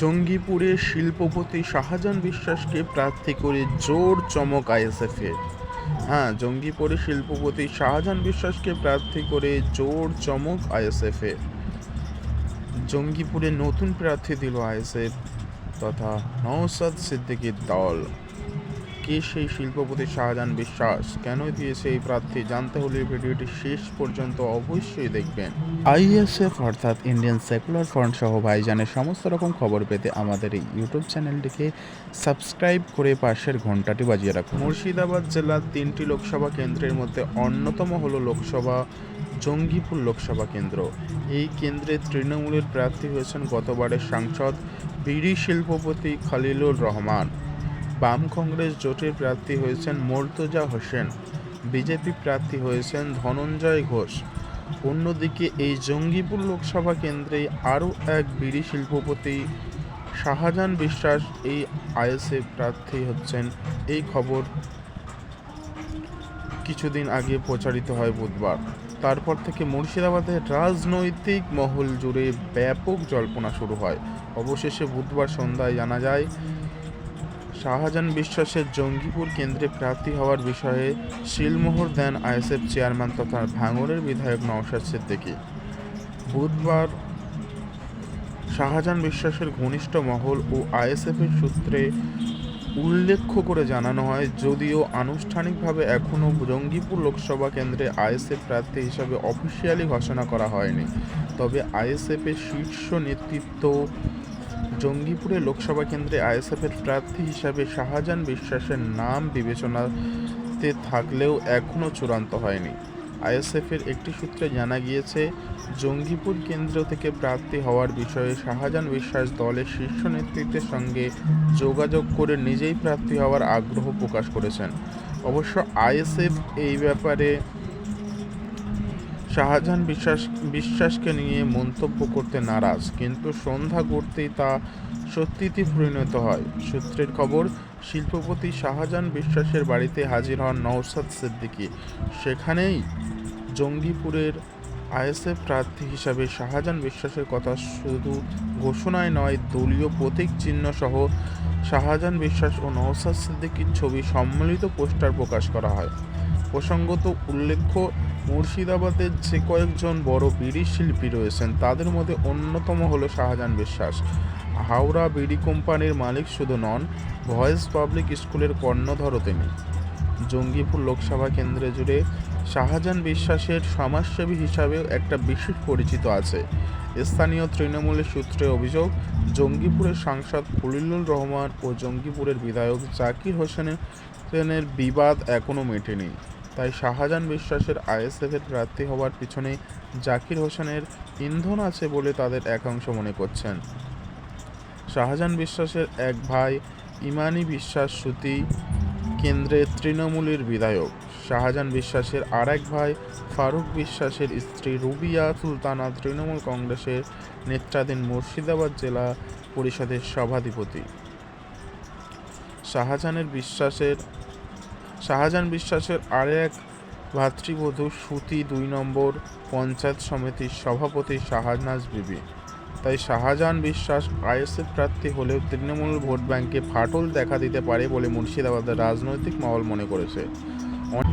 জঙ্গিপুরে শিল্পপতি শাহজাহান বিশ্বাসকে প্রার্থী করে জোর চমক আইএসএফের। হ্যাঁ জঙ্গিপুরে শিল্পপতি শাহজাহান বিশ্বাসকে প্রার্থী করে জোর চমক আইএসএফে জঙ্গিপুরে নতুন প্রার্থী দিল আইএসএফ তথা নওসাদ সিদ্দিকীর দল। কে সেই শিল্পপতি শাহজাহান বিশ্বাস? কেন দিয়েছে এই প্রার্থী? জানতে হলে ভিডিওটি শেষ পর্যন্ত অবশ্যই দেখবেন। আইএসএফ অর্থাৎ ইন্ডিয়ান সেকুলার ফ্রন্ট সহ ভাইজানের সমস্ত রকম খবর পেতে আমাদের এই ইউটিউব চ্যানেলটিকে সাবস্ক্রাইব করে পাশের ঘন্টাটি বাজিয়ে রাখুন। মুর্শিদাবাদ জেলার তিনটি লোকসভা কেন্দ্রের মধ্যে অন্যতম হল লোকসভা জঙ্গিপুর লোকসভা কেন্দ্র। এই কেন্দ্রে তৃণমূলের প্রার্থী হয়েছেন গতবারের সাংসদ বিড়ি শিল্পপতি খালিলুর রহমান। বাম কংগ্রেস জোটের প্রার্থী হয়েছেন মোর্তজা হোসেন। বিজেপি প্রার্থী হয়েছেন ধনঞ্জয় ঘোষ। অন্যদিকে এই জঙ্গিপুর লোকসভা কেন্দ্রে আরও এক বিড়ি শিল্পপতি শাহজাহান বিশ্বাস এই আইএসএ প্রার্থী হচ্ছেন। এই খবর কিছুদিন আগে প্রচারিত হয় বুধবার। তারপর থেকে মুর্শিদাবাদে রাজনৈতিক মহল জুড়ে ব্যাপক জল্পনা শুরু হয়। অবশেষে বুধবার সন্ধ্যায় জানা যায় শাহজাহান বিশ্বাসের জঙ্গিপুর কেন্দ্রে প্রার্থী হওয়ার বিষয়ে শিলমোহর দেন আইএসএফ চেয়ারম্যান তথা ভাঙড়ের বিধায়ক নওশাদ সিদ্দিকী। বুধবার শাহজাহান বিশ্বাসের ঘনিষ্ঠ মহল ও আইএসএফের সূত্রে উল্লেখ করে জানানো হয়, যদিও আনুষ্ঠানিকভাবে এখনও জঙ্গিপুর লোকসভা কেন্দ্রে আইএসএফ প্রার্থী হিসাবে অফিসিয়ালি ঘোষণা করা হয়নি। তবে আইএসএফের শীর্ষ নেতৃত্ব জঙ্গিপুরে লোকসভা কেন্দ্রে আইএসএফের প্রার্থী হিসাবে শাহজাহান বিশ্বাসের নাম বিবেচনাতে থাকলেও এখনও চূড়ান্ত হয়নি। আইএসএফের একটি সূত্রে জানা গিয়েছে, জঙ্গিপুর কেন্দ্র থেকে প্রার্থী হওয়ার বিষয়ে শাহজাহান বিশ্বাস দলের শীর্ষ নেতৃত্বের সঙ্গে যোগাযোগ করে নিজেই প্রার্থী হওয়ার আগ্রহ প্রকাশ করেছেন। অবশ্য আইএসএফ এই ব্যাপারে শাহজাহান বিশ্বাস, বিশ্বাসকে নিয়ে মন্তব্য করতে নারাজ, কিন্তু সন্ধ্যা গড়তেই তা সত্যিতে পরিণত হয়। সূত্রের খবর, শিল্পপতি শাহজাহান বিশ্বাসের বাড়িতে হাজির হন নওসাদ সিদ্দিকী। সেখানেই জঙ্গিপুরের আইএসএফ প্রার্থী হিসাবে শাহজাহান বিশ্বাসের কথা শুধু ঘোষণায় নয়, দলীয় প্রতীক চিহ্ন সহ শাহজাহান বিশ্বাস ও নওসাদ সিদ্দিকীর ছবি সম্মিলিত পোস্টার প্রকাশ করা হয়। প্রসঙ্গত উল্লেখ্য মুর্শিদাবাদের যে কয়েকজন বড় বিড়ি শিল্পী রয়েছেন, তাদের মধ্যে অন্যতম হলো শাহজাহান বিশ্বাস। হাওড়া বিড়ি কোম্পানির মালিক শুধু নন, ভয়েস পাবলিক স্কুলের কর্ণধরও তিনি। জঙ্গিপুর লোকসভা কেন্দ্রে জুড়ে শাহজাহান বিশ্বাসের সমাজসেবী হিসাবেও একটা বিশেষ পরিচিত আছে। স্থানীয় তৃণমূলের সূত্রে অভিযোগ, জঙ্গিপুরের সাংসদ খলিলুর রহমান ও জঙ্গিপুরের বিধায়ক জাকির হোসেনের বিবাদ এখনও মেটেনি। তাই শাহজাহান বিশ্বাসের আইএসএফের প্রার্থী হওয়ার পিছনে জাকির হোসেনের ইন্ধন আছে বলে তাদের একাংশ মনে করছেন। শাহজাহান বিশ্বাসের এক ভাই ইমানি বিশ্বাস শ্রুতি কেন্দ্রের তৃণমূলের বিধায়ক। শাহজাহান বিশ্বাসের আরেক ভাই ফারুক বিশ্বাসের স্ত্রী রুবিয়া সুলতানা তৃণমূল কংগ্রেসের নেতৃত্বাধীন মুর্শিদাবাদ জেলা পরিষদের সভাধিপতি। শাহজাহানের বিশ্বাসের শাহজাহান বিশ্বাসের আরেক ভাতৃবধূ সুতি দুই নম্বর পঞ্চায়েত সমিতির সভাপতি শাহনাজ বিবি। তাই শাহজাহান বিশ্বাস আইএসএফ প্রার্থী হলেও তৃণমূল ভোট ব্যাংকে ফাটল দেখা দিতে পারে বলে মুর্শিদাবাদের রাজনৈতিক মহল মনে করেছে।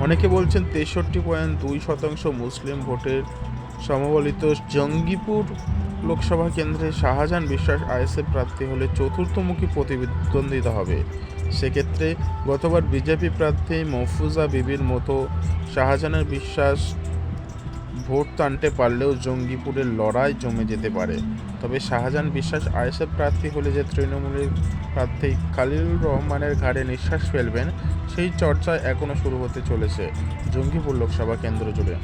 অনেকে বলছেন তেষট্টি পয়েন্ট দুই শতাংশ মুসলিম ভোটের সমবলিত জঙ্গিপুর লোকসভা কেন্দ্রে শাহজাহান বিশ্বাস আইএসএফ প্রার্থী হলে চতুর্থমুখী প্রতিদ্বন্দ্বিতা হবে। সেক্ষেত্রে গতবার বিজেপি প্রার্থী মফুজা বিবির মতো শাহজাহানের বিশ্বাস ভোট টানতে পারলেও জঙ্গিপুরের লড়াই জমে যেতে পারে। তবে শাহজাহান বিশ্বাস আইএসএফ প্রার্থী হলে যে তৃণমূলের প্রার্থী খালিলুর রহমানের ঘাড়ে নিঃশ্বাস ফেলবেন, সেই চর্চা এখনও শুরু হতে চলেছে জঙ্গিপুর লোকসভা কেন্দ্র জুড়ে।